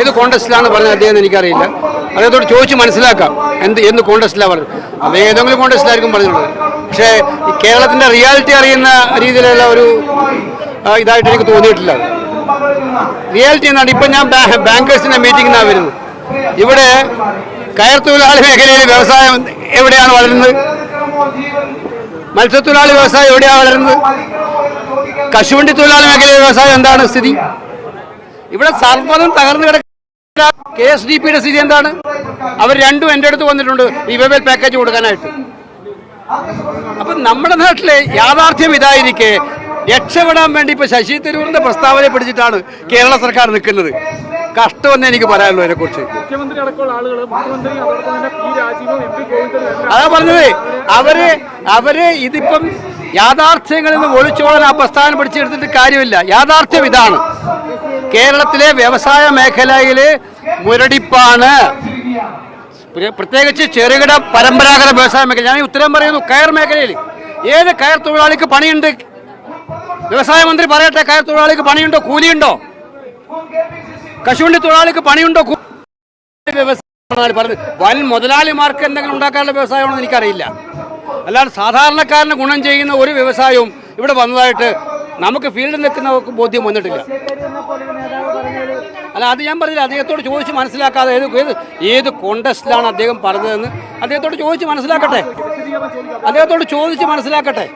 ഏത് കോൺടസ്റ്റിലാണ് പറഞ്ഞത് അദ്ദേഹം എനിക്കറിയില്ല. അദ്ദേഹത്തോട് ചോദിച്ച് മനസ്സിലാക്കാം. എന്ത് എന്ത് കോൺടസ്റ്റിലാണ് പറഞ്ഞത്. അദ്ദേഹം ഏതെങ്കിലും കോൺടസ്റ്റിലായിരിക്കും പറഞ്ഞിട്ടുള്ളത്. പക്ഷേ കേരളത്തിന്റെ റിയാലിറ്റി അറിയുന്ന രീതിയിലുള്ള ഒരു ഇതായിട്ട് എനിക്ക് തോന്നിയിട്ടില്ല. റിയാലിറ്റി എന്നാണ്. ഇപ്പം ഞാൻ ബാങ്കേഴ്സിന്റെ മീറ്റിംഗിനാണ് വരുന്നത്. ഇവിടെ കയർ തൊഴിലാളി മേഖലയിൽ വ്യവസായം എവിടെയാണ് വളരുന്നത്? മത്സ്യത്തൊഴിലാളി വ്യവസായം എവിടെയാണ് വളരുന്നത്? കശുവണ്ടി തൊഴിലാളി മേഖലയിലെ വ്യവസായം എന്താണ് സ്ഥിതി? ഇവിടെ സർവതും തകർന്നു കിടക്കുന്ന കെ എസ് ഡി പിയുടെ സ്ഥിതി എന്താണ്? അവർ രണ്ടും എന്റെ അടുത്ത് വന്നിട്ടുണ്ട് റിവൈവൽ പാക്കേജ് കൊടുക്കാനായിട്ട്. അപ്പൊ നമ്മുടെ നാട്ടിലെ യാഥാർത്ഥ്യം ഇതായിരിക്കെ. രക്ഷപ്പെടാൻ വേണ്ടി ഇപ്പൊ ശശി തരൂരിന്റെ പ്രസ്താവന പിടിച്ചിട്ടാണ് കേരള സർക്കാർ നിൽക്കുന്നത്. കഷ്ടമെന്ന് എനിക്ക് പറയാനുള്ളൂ അതിനെക്കുറിച്ച്. അതാ പറഞ്ഞത്. അവർ അവർ ഇതിപ്പം യാഥാർത്ഥ്യങ്ങളിൽ നിന്ന് ഒളിച്ചോളാൻ ആ പ്രസ്താവന പിടിച്ചെടുത്തിട്ട് കാര്യമില്ല. യാഥാർത്ഥ്യം ഇതാണ്. കേരളത്തിലെ വ്യവസായ മേഖലയിൽ മുരടിപ്പാണ്. പ്ര- പ്രത്യേകിച്ച് ചെറുകിട പരമ്പരാഗത വ്യവസായ മേഖല. ഞാൻ ഉത്തരം പറയുന്നു കയർ മേഖലയിൽ ഏത് കയർ തൊഴിലാളിക്ക് പണിയുണ്ട്? വ്യവസായ മന്ത്രി പറയട്ടെ കയർ തൊഴിലാളിക്ക് പണിയുണ്ടോ? കൂലിയുണ്ടോ? കശുവണ്ടി തൊഴിലാളിക്ക് പണിയുണ്ടോ? പറഞ്ഞത്. വൻ മുതലാളിമാർക്ക് എന്തെങ്കിലും ഉണ്ടാക്കാനുള്ള വ്യവസായമാണെന്ന് എനിക്കറിയില്ല. അല്ലാതെ സാധാരണക്കാരന് ഗുണം ചെയ്യുന്ന ഒരു വ്യവസായവും ഇവിടെ വന്നതായിട്ട് നമുക്ക് ഫീൽഡിൽ നിൽക്കുന്നവർക്ക് ബോധ്യം വന്നിട്ടില്ല. അല്ല അത് ഞാൻ പറഞ്ഞില്ല. അദ്ദേഹത്തോട് ചോദിച്ച് മനസ്സിലാക്കാതെ ഏത് ഏത് ഏത് കോണ്ടസ്റ്റിലാണ് അദ്ദേഹം പറഞ്ഞതെന്ന് അദ്ദേഹത്തോട് ചോദിച്ച് മനസ്സിലാക്കട്ടെ. അദ്ദേഹത്തോട് ചോദിച്ച് മനസ്സിലാക്കട്ടെ.